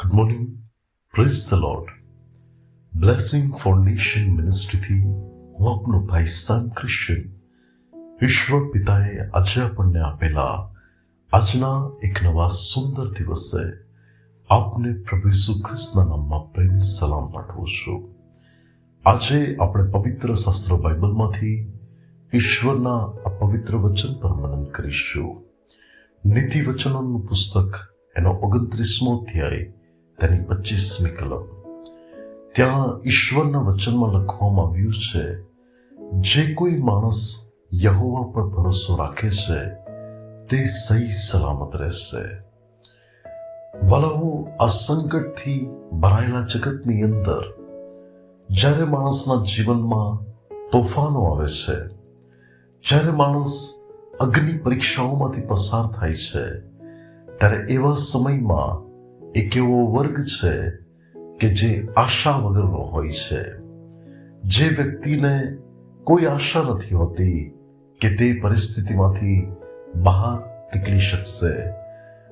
Good morning praise the lord blessing foundation મિનિસ્ટ્રીથી હું આપનો ભાઈ સાન ક્રિશ્ચન ઈશ્વર પિતાએ આજે આપણને આપેલા આજના એક નવા સુંદર દિવસે આપને પ્રભુ ઈસુ ખ્રિસ્તના નામમાં પ્રેમી સલામ પાઠવું છું. આજે આપણે પવિત્ર શાસ્ત્ર બાઇબલમાંથી ઈશ્વરના આ પવિત્ર વચન પર મનન કરીશું. નીતિ વચનોનું પુસ્તક એનો ઓગણત્રીસમો અધ્યાય તેની પચીસમી કલમ. ત્યાં ઈશ્વરના વચનમાં લખવામાં આવ્યું છે, જે કોઈ માણસ યહોવા પર ભરોસો રાખે છે, તે સહી સલામત રહેશે. વલાઓ આ સંકટથી ભરાયેલા જગતની અંદર, જ્યારે માણસના જીવનમાં તોફાનો આવે છે, જ્યારે માણસ અગ્નિ પરીક્ષાઓમાંથી પસાર થાય છે, ત્યારે એવા સમયમાં એક એવો વર્ગ છે કે જે આશા વગરનો હોય છે. જે વ્યક્તિને કોઈ આશા નથી હોતી કે તે પરિસ્થિતિમાંથી બહાર નીકળી શકશે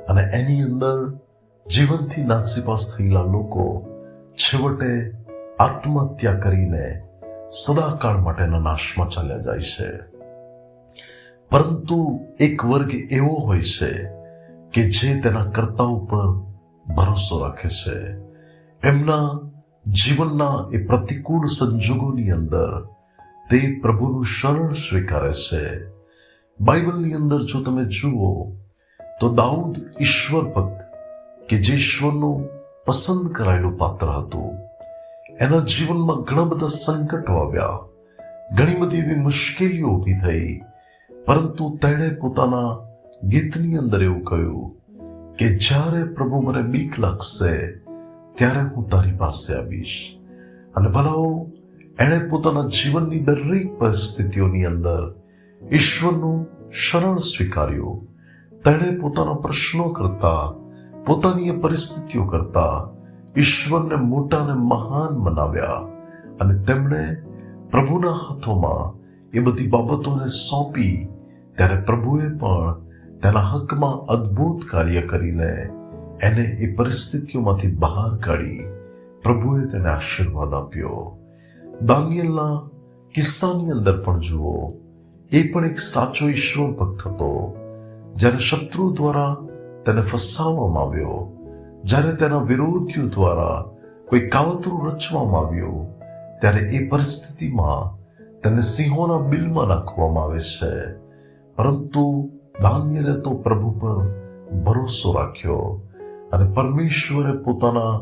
અને એની અંદર જીવનથી નાસીપાસ થયેલા લોકો છેવટે આત્મહત્યા કરીને સદાકાળ માટેના નાશમાં ચાલ્યા જાય છે. પરંતુ એક વર્ગ એવો હોય છે કે જે તેના કર્તા ઉપર ભરોસો રાખે છે. એમના જીવનના એ પ્રતિકૂળ સંજોગોની અંદર તે પ્રભુનું શરણ સ્વીકારે છે. બાઇબલની અંદર જો તમે જુઓ, તો દાઉદ ઈશ્વર ભક્ત કે જે ઈશ્વરનું પસંદ કરાયેલું પાત્ર હતું, એના જીવનમાં ઘણા બધા સંકટો આવ્યા. ઘણી બધી એવી મુશ્કેલીઓ ઊભી થઈ, પરંતુ તેણે પોતાના ગીતની અંદર એવું કહ્યું કે જ્યારે પ્રભુ મને બીક લાગશે, ત્યારે હું તારી પાસે આવીશ. અને ભલાઓ, એણે પોતાના જીવનની દરેક પરિસ્થિતિઓની અંદર ઈશ્વરનું શરણ સ્વીકાર્યું. તેણે પોતાના પ્રશ્નો કરતા, પોતાની પરિસ્થિતિઓ કરતા ઈશ્વરને મોટા અને મહાન બનાવ્યા અને તેમણે પ્રભુના હાથોમાં એ બધી બાબતોને સોંપી, ત્યારે પ્રભુએ પણ તેના હકમાં અદ્ભુત કાર્ય કરીને એને એ પરિસ્થિતિઓમાંથી બહાર કાઢી પ્રભુએ તેને આશીર્વાદ આપ્યો. દાનિયલના કિસ્સાની અંદર પણ જુઓ, એ પણ એક સાચો ઈશ્વર ભક્ત હતો. જ્યારે શત્રુ દ્વારા તેને ફસાવવામાં આવ્યો, જ્યારે તેના વિરોધીઓ દ્વારા કોઈ કાવતરું રચવામાં આવ્યું, ત્યારે એ પરિસ્થિતિમાં તેને સિંહોના બિલમાં નાખવામાં આવે છે. પરંતુ દાનિયલે તો પ્રભુ પર ભરોસો રાખ્યો અને પરમેશ્વરે પોતાના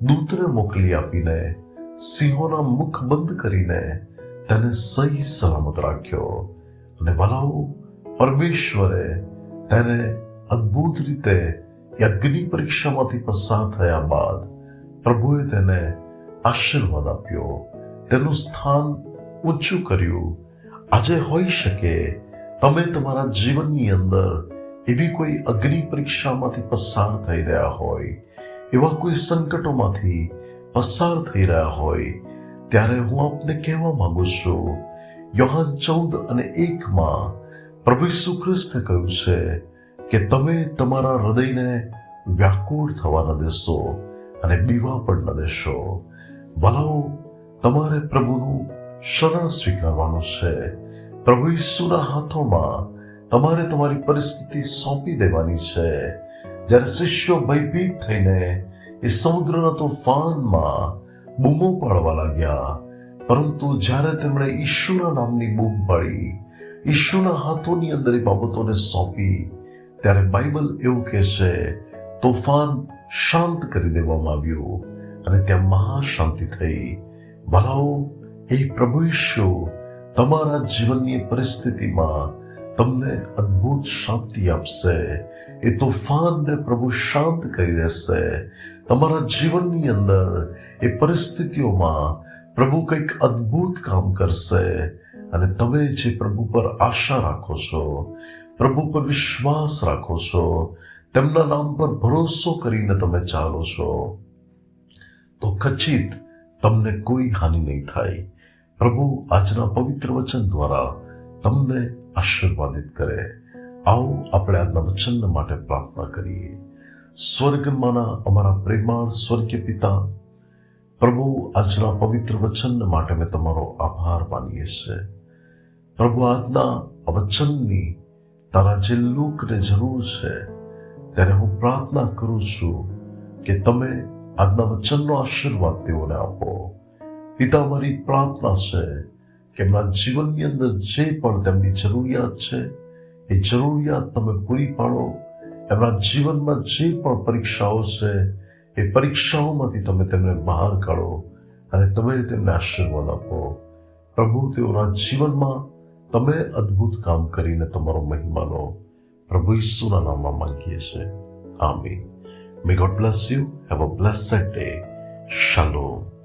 દૂતને મોકલી આપીને સિંહોના મુખ બંધ કરીને તેને સહી સલામત રાખ્યો અને ભલાઓ પરમેશ્વરે તેને અદ્ભુત રીતે અગ્નિ પરીક્ષામાંથી પસાર થયા બાદ પ્રભુએ તેને આશીર્વાદ આપ્યો તેનું સ્થાન ઊંચું કર્યું આજે હોઈ શકે તમે તમારા જીવનની અંદર એવી કોઈ અગ્નિ પરીક્ષામાંથી પસાર થઈ રહ્યા હોય, એવા કોઈ સંકટોમાંથી પસાર થઈ રહ્યા હોય, ત્યારે હું આપને કહેવા માંગુ છું, યોહાન ચૌદ અને એકમાં પ્રભુ ઈસુ કહ્યું છે કે તમે તમારા હૃદયને વ્યાકુળ થવા ન દેશો અને બીવા પણ ન દેશો. ભલાઓ, તમારે પ્રભુનું શરણ સ્વીકારવાનું છે. પ્રભુ ઈસુના હાથોમાં તમારે તમારી પરિસ્થિતિ સોંપી દેવાની છે. જ્યારે શિષ્યો ભયભીત થઈને એ સમુદ્રના તોફાનમાં બૂમો પાડવા લાગ્યા. પરંતુ જ્યારે તેમણે ઈશુના નામની બૂમ પાડી ઈશુના હાથોની અંદર એ બાબતોને સોંપી, ત્યારે બાઇબલ એવું કહે છે, તોફાન શાંત કરી દેવામાં આવ્યું અને ત્યાં મહાશાંતિ થઈ. ભલાઓ એ પ્રભુ ઈશુ તમારા જીવનની પરિસ્થિતિમાં તમને અદ્ભુત શાંતિ આપશે. એ તોફાનને પ્રભુ શાંત કરી દેશે. તમારા જીવનની અંદર એ પરિસ્થિતિઓમાં પ્રભુ કંઈક અદ્ભુત કામ કરશે. અને તમે જે પ્રભુ પર આશા રાખો છો, પ્રભુ પર વિશ્વાસ રાખો છો, તેમના નામ પર ભરોસો કરીને તમે ચાલો છો, તો ખચિત તમને કોઈ હાનિ નહીં થાય. પ્રભુ આજના પવિત્ર વચન દ્વારા તમને આશીર્વાદિત કરે. આવો આપણે આજના વચન માટે પ્રાર્થના કરીએ. સ્વર્ગમાંના અમારા પ્રેમાળ સ્વર્ગીય પિતા, પ્રભુ આજના પવિત્ર વચન માટે મેં તમારો આભાર માનીએ છીએ. પ્રભુ આજના વચનની તારા જે લોકને જરૂર છે ત્યારે હું પ્રાર્થના કરું છું કે તમે આજના વચનનો આશીર્વાદ તેઓને આપો. પિતા મારી પ્રાર્થના છે કે એમના જીવનની અંદર જે પણ તેમની જરૂરિયાત છે, એ જરૂરિયાત તમે પૂરી પાડો. એમના જીવનમાં જે પણ પરીક્ષાઓ છે, એ પરીક્ષાઓમાંથી તમે તેમને બહાર કાઢો અને તમે તેમને આશીર્વાદ આપો. પ્રભુ, તેઓના જીવનમાં તમે અદ્ભુત કામ કરીને તમારો મહેમાનો પ્રભુ ઈસુના નામમાં માંગીએ છીએ. Amen. May God bless you have a blessed day શાલોમ